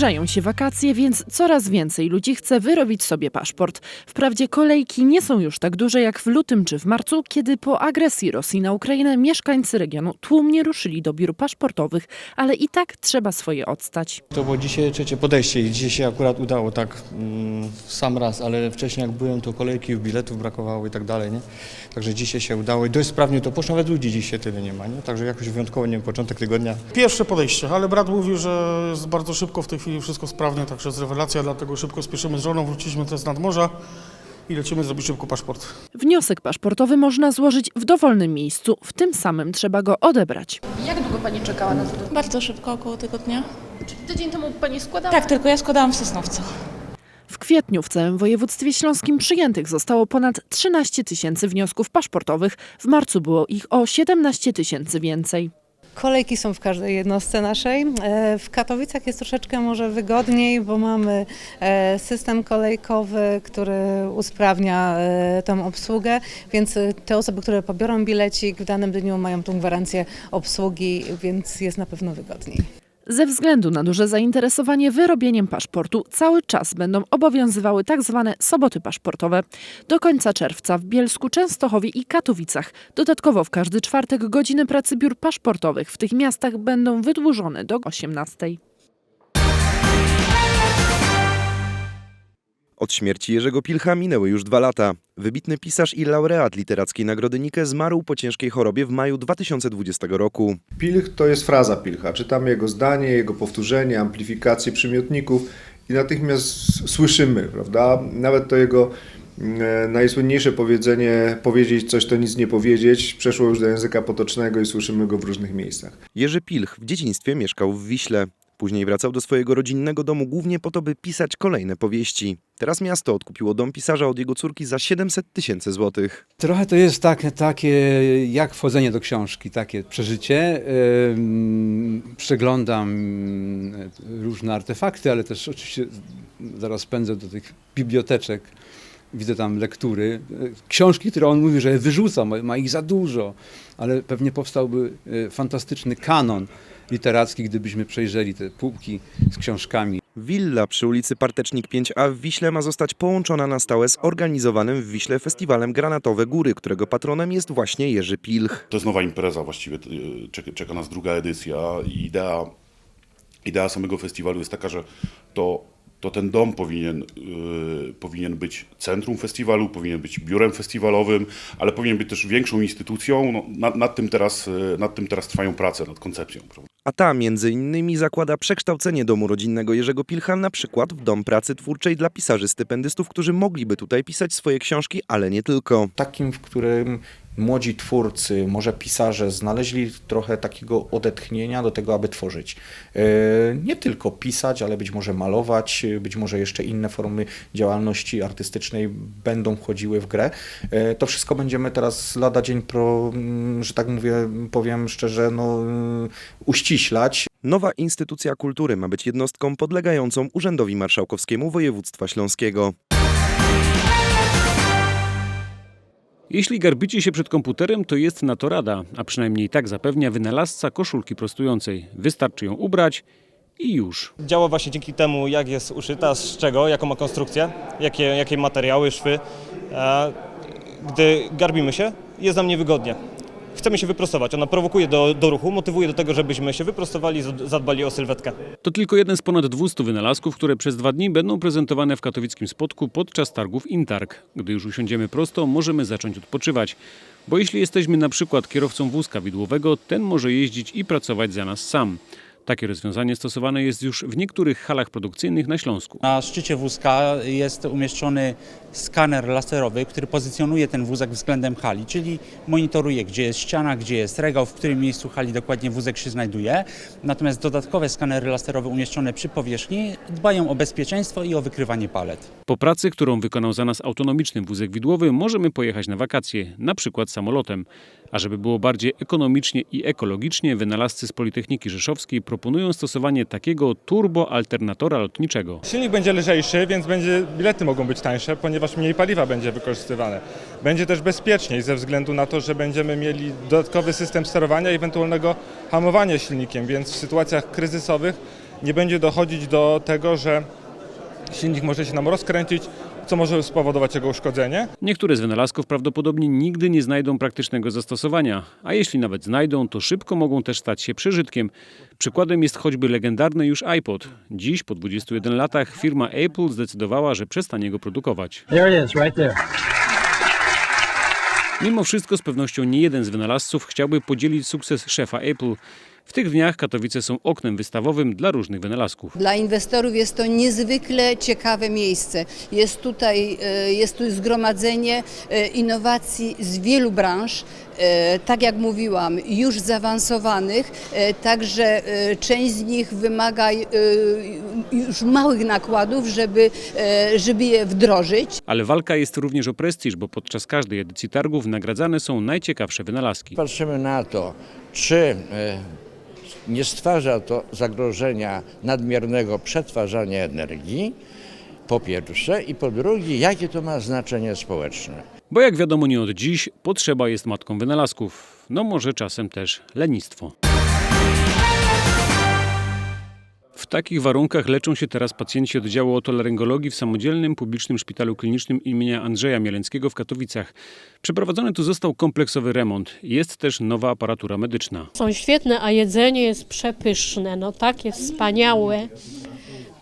Zbliżają się wakacje, więc coraz więcej ludzi chce wyrobić sobie paszport. Wprawdzie kolejki nie są już tak duże jak w lutym czy w marcu, kiedy po agresji Rosji na Ukrainę mieszkańcy regionu tłumnie ruszyli do biur paszportowych, ale i tak trzeba swoje odstać. To było dzisiaj trzecie podejście i dzisiaj się akurat udało tak mm, sam raz, ale wcześniej jak byłem to kolejki, biletów brakowało i tak dalej, nie? Także dzisiaj się udało i dość sprawnie to poszło, nawet ludzi dzisiaj tyle nie ma, nie? Także jakoś wyjątkowo, nie wiem, początek tygodnia. Pierwsze podejście, ale brat mówił, że jest bardzo szybko w tej chwili wszystko sprawnie, także jest rewelacja, dlatego szybko spieszymy z żoną, wróciliśmy teraz nad morza i lecimy zrobić szybko paszport. Wniosek paszportowy można złożyć w dowolnym miejscu, w tym samym trzeba go odebrać. Jak długo Pani czekała na to? Bardzo szybko, około tygodnia. Czyli tydzień temu Pani składała? Tak, tylko ja składałam w Sosnowcu. W kwietniu w całym województwie śląskim przyjętych zostało ponad 13 tysięcy wniosków paszportowych. W marcu było ich o 17 tysięcy więcej. Kolejki są w każdej jednostce naszej. E, W Katowicach jest troszeczkę może wygodniej, bo mamy e, system kolejkowy, który usprawnia e, tą obsługę, więc te osoby, które pobiorą bilecik w danym dniu mają tą gwarancję obsługi, więc jest na pewno wygodniej. Ze względu na duże zainteresowanie wyrobieniem paszportu cały czas będą obowiązywały tak zwane soboty paszportowe. Do końca czerwca w Bielsku, Częstochowie i Katowicach. Dodatkowo w każdy czwartek godziny pracy biur paszportowych w tych miastach będą wydłużone do 18. Od śmierci Jerzego Pilcha minęły już dwa lata. Wybitny pisarz i laureat literackiej nagrody Nike zmarł po ciężkiej chorobie w maju 2020 roku. Pilch to jest fraza Pilcha. Czytamy jego zdanie, jego powtórzenie, amplifikację przymiotników i natychmiast słyszymy, prawda? Nawet to jego e, najsłynniejsze powiedzenie powiedzieć coś to nic nie powiedzieć przeszło już do języka potocznego i słyszymy go w różnych miejscach. Jerzy Pilch w dzieciństwie mieszkał w Wiśle. Później wracał do swojego rodzinnego domu głównie po to, by pisać kolejne powieści. Teraz miasto odkupiło dom pisarza od jego córki za 700 tysięcy złotych. Trochę to jest takie, takie jak wchodzenie do książki, takie przeżycie. Przeglądam różne artefakty, ale też oczywiście zaraz pędzę do tych biblioteczek. Widzę tam lektury. Y, Książki, które on mówi, że wyrzuca, ma, ich za dużo, ale pewnie powstałby y, fantastyczny kanon literacki, gdybyśmy przejrzeli te półki z książkami. Willa przy ulicy Partecznik 5A w Wiśle ma zostać połączona na stałe z organizowanym w Wiśle festiwalem Granatowe Góry, którego patronem jest właśnie Jerzy Pilch. To jest nowa impreza właściwie, y, czeka, czeka nas druga edycja i idea, idea samego festiwalu jest taka, że to, to ten dom powinien, y, powinien być centrum festiwalu, powinien być biurem festiwalowym, ale powinien być też większą instytucją. No, nad, nad, tym teraz, y, nad tym teraz trwają prace, nad koncepcją. prawda? A ta między innymi zakłada przekształcenie domu rodzinnego Jerzego Pilcha na przykład w dom pracy twórczej dla pisarzy stypendystów, którzy mogliby tutaj pisać swoje książki, ale nie tylko. takim, w którym młodzi twórcy, może pisarze znaleźli trochę takiego odetchnienia do tego, aby tworzyć. E, Nie tylko pisać, ale być może malować, być może jeszcze inne formy działalności artystycznej będą wchodziły w grę. E, To wszystko będziemy teraz lada dzień, pro, mm, że tak mówię, powiem szczerze, no, mm, uściślać. Nowa instytucja kultury ma być jednostką podlegającą Urzędowi Marszałkowskiemu Województwa Śląskiego. Jeśli garbicie się przed komputerem, to jest na to rada, a przynajmniej tak zapewnia wynalazca koszulki prostującej. Wystarczy ją ubrać i już. Działa właśnie dzięki temu, jak jest uszyta, z czego, jaką ma konstrukcję, jakie, jakie materiały, szwy. E, Gdy garbimy się, jest nam niewygodnie. Chcemy się wyprostować. Ona prowokuje do, do ruchu, motywuje do tego, żebyśmy się wyprostowali, zad- zadbali o sylwetkę. To tylko jeden z ponad 200 wynalazków, które przez dwa dni będą prezentowane w katowickim Spodku podczas targów Intarg. Gdy już usiądziemy prosto, możemy zacząć odpoczywać. Bo jeśli jesteśmy na przykład kierowcą wózka widłowego, ten może jeździć i pracować za nas sam. Takie rozwiązanie stosowane jest już w niektórych halach produkcyjnych na Śląsku. Na szczycie wózka jest umieszczony skaner laserowy, który pozycjonuje ten wózek względem hali, czyli monitoruje, gdzie jest ściana, gdzie jest regał, w którym miejscu hali dokładnie wózek się znajduje. Natomiast dodatkowe skanery laserowe umieszczone przy powierzchni dbają o bezpieczeństwo i o wykrywanie palet. Po pracy, którą wykonał za nas autonomiczny wózek widłowy, możemy pojechać na wakacje, na przykład samolotem. A żeby było bardziej ekonomicznie i ekologicznie, wynalazcy z Politechniki Rzeszowskiej proponują stosowanie takiego turbo-alternatora lotniczego. Silnik będzie lżejszy, więc będzie, bilety mogą być tańsze, ponieważ mniej paliwa będzie wykorzystywane. Będzie też bezpieczniej ze względu na to, że będziemy mieli dodatkowy system sterowania i ewentualnego hamowania silnikiem, więc w sytuacjach kryzysowych nie będzie dochodzić do tego, że silnik może się nam rozkręcić, co może spowodować jego uszkodzenie. Niektóre z wynalazków prawdopodobnie nigdy nie znajdą praktycznego zastosowania, a jeśli nawet znajdą, to szybko mogą też stać się przeżytkiem. Przykładem jest choćby legendarny już iPod. Dziś, po 21 latach, firma Apple zdecydowała, że przestanie go produkować. Mimo wszystko z pewnością nie jeden z wynalazców chciałby podzielić sukces szefa Apple. W tych dniach Katowice są oknem wystawowym dla różnych wynalazków. Dla inwestorów jest to niezwykle ciekawe miejsce. Jest tutaj e, jest tu zgromadzenie e, innowacji z wielu branż, e, tak jak mówiłam, już zaawansowanych, także część z nich wymaga już małych nakładów, żeby, żeby je wdrożyć. Ale walka jest również o prestiż, bo podczas każdej edycji targów nagradzane są najciekawsze wynalazki. Patrzymy na to, czy e, nie stwarza to zagrożenia nadmiernego przetwarzania energii, po pierwsze, i po drugie, jakie to ma znaczenie społeczne. Bo jak wiadomo nie od dziś, potrzeba jest matką wynalazków. No może czasem też lenistwo. Takich warunkach leczą się teraz pacjenci oddziału otolaryngologii w samodzielnym publicznym szpitalu klinicznym imienia Andrzeja Mieleńskiego w Katowicach. Przeprowadzony tu został kompleksowy remont. Jest też nowa aparatura medyczna. Są świetne, a jedzenie jest przepyszne. No takie wspaniałe,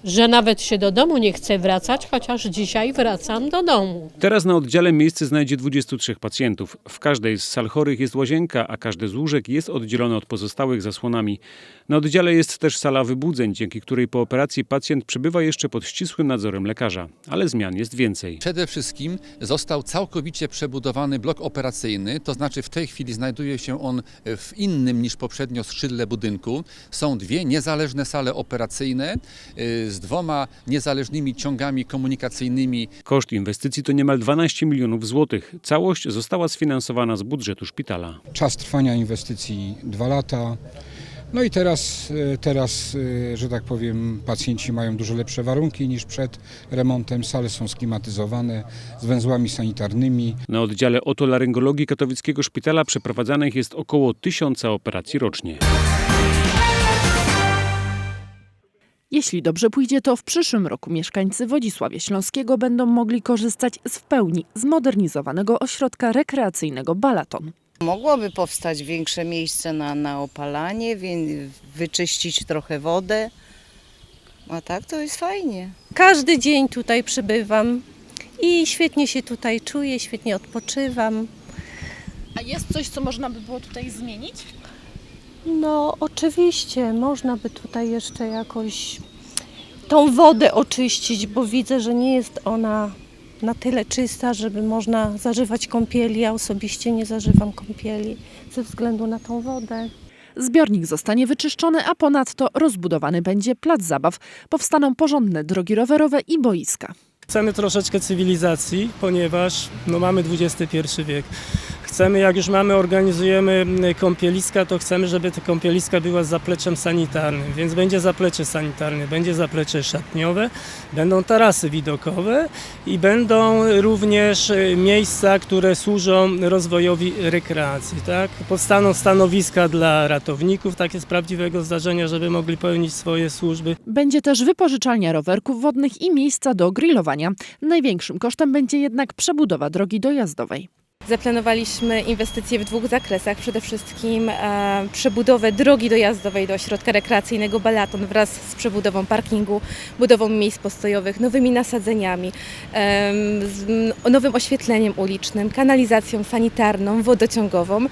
że nawet się do domu nie chce wracać, chociaż dzisiaj wracam do domu. Teraz na oddziale miejsce znajdzie 23 pacjentów. W każdej z sal chorych jest łazienka, a każde z łóżek jest oddzielone od pozostałych zasłonami. Na oddziale jest też sala wybudzeń, dzięki której po operacji pacjent przebywa jeszcze pod ścisłym nadzorem lekarza. Ale zmian jest więcej. Przede wszystkim został całkowicie przebudowany blok operacyjny, to znaczy w tej chwili znajduje się on w innym niż poprzednio skrzydle budynku. Są dwie niezależne sale operacyjne y, z dwoma niezależnymi ciągami komunikacyjnymi. Koszt inwestycji to niemal 12 milionów złotych. Całość została sfinansowana z budżetu szpitala. Czas trwania inwestycji dwa lata. No i teraz, e, teraz, e, że tak powiem, pacjenci mają dużo lepsze warunki niż przed remontem. Sale są sklimatyzowane z węzłami sanitarnymi. Na oddziale otolaryngologii katowickiego szpitala przeprowadzanych jest około tysiąca operacji rocznie. Jeśli dobrze pójdzie, to w przyszłym roku mieszkańcy Wodzisławia Śląskiego będą mogli korzystać z w pełni zmodernizowanego ośrodka rekreacyjnego Balaton. Mogłoby powstać większe miejsce na, na opalanie, więc wyczyścić trochę wodę. A tak to jest fajnie. Każdy dzień tutaj przybywam i świetnie się tutaj czuję, świetnie odpoczywam. A jest coś, co można by było tutaj zmienić? No, oczywiście, można by tutaj jeszcze jakoś tą wodę oczyścić, bo widzę, że nie jest ona na tyle czysta, żeby można zażywać kąpieli. Ja osobiście nie zażywam kąpieli ze względu na tą wodę. Zbiornik zostanie wyczyszczony, a ponadto rozbudowany będzie plac zabaw. Powstaną porządne drogi rowerowe i boiska. Chcemy troszeczkę cywilizacji, ponieważ no, mamy XXI wiek. Chcemy, jak już mamy, organizujemy kąpieliska, to chcemy, żeby te kąpieliska były z zapleczem sanitarnym, więc będzie zaplecze sanitarne, będzie zaplecze szatniowe, będą tarasy widokowe i będą również e, miejsca, które służą rozwojowi rekreacji. Tak? Powstaną stanowiska dla ratowników, takie z prawdziwego zdarzenia, żeby mogli pełnić swoje służby. Będzie też wypożyczalnia rowerków wodnych i miejsca do grillowania. Największym kosztem będzie jednak przebudowa drogi dojazdowej. Zaplanowaliśmy inwestycje w dwóch zakresach. Przede wszystkim e, przebudowę drogi dojazdowej do ośrodka rekreacyjnego Balaton wraz z przebudową parkingu, budową miejsc postojowych, nowymi nasadzeniami, em, z nowym oświetleniem ulicznym, kanalizacją sanitarną, wodociągową.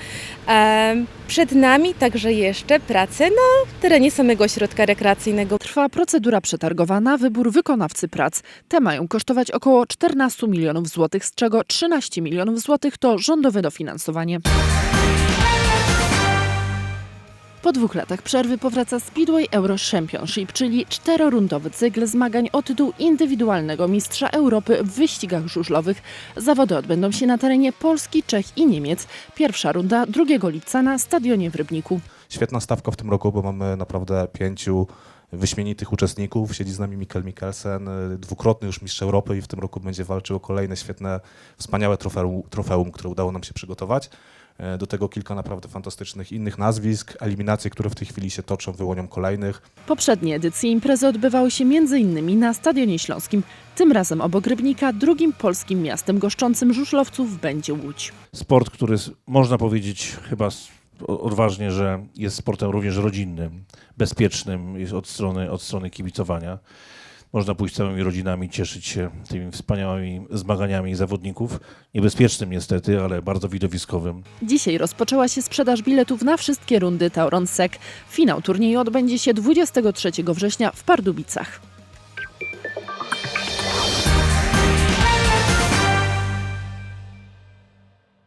Em, przed nami także jeszcze prace na terenie samego ośrodka rekreacyjnego. Trwa procedura przetargowa na wybór wykonawcy prac. Te mają kosztować około 14 milionów złotych, z czego 13 milionów złotych to rządowe dofinansowanie. Po dwóch latach przerwy powraca Speedway Euro Championship, czyli czterorundowy cykl zmagań o tytuł indywidualnego mistrza Europy w wyścigach żużlowych. Zawody odbędą się na terenie Polski, Czech i Niemiec. Pierwsza runda 2 lipca na stadionie w Rybniku. Świetna stawka w tym roku, bo mamy naprawdę pięciu wyśmienitych uczestników. Siedzi z nami Mikkel Mikkelsen, dwukrotny już mistrz Europy i w tym roku będzie walczył o kolejne świetne, wspaniałe trofeum, trofeum które udało nam się przygotować. E, Do tego kilka naprawdę fantastycznych innych nazwisk, eliminacje, które w tej chwili się toczą, wyłonią kolejnych. Poprzednie edycje imprezy odbywały się m.in. na Stadionie Śląskim. Tym razem obok Rybnika drugim polskim miastem goszczącym żużlowców będzie Łódź. sport, który można powiedzieć chyba odważnie, że jest sportem również rodzinnym, bezpiecznym jest od strony, od strony kibicowania. Można pójść całymi rodzinami, cieszyć się tymi wspaniałymi zmaganiami zawodników. Niebezpiecznym niestety, ale bardzo widowiskowym. Dzisiaj rozpoczęła się sprzedaż biletów na wszystkie rundy Tauron Sek. Finał turnieju odbędzie się 23 września w Pardubicach.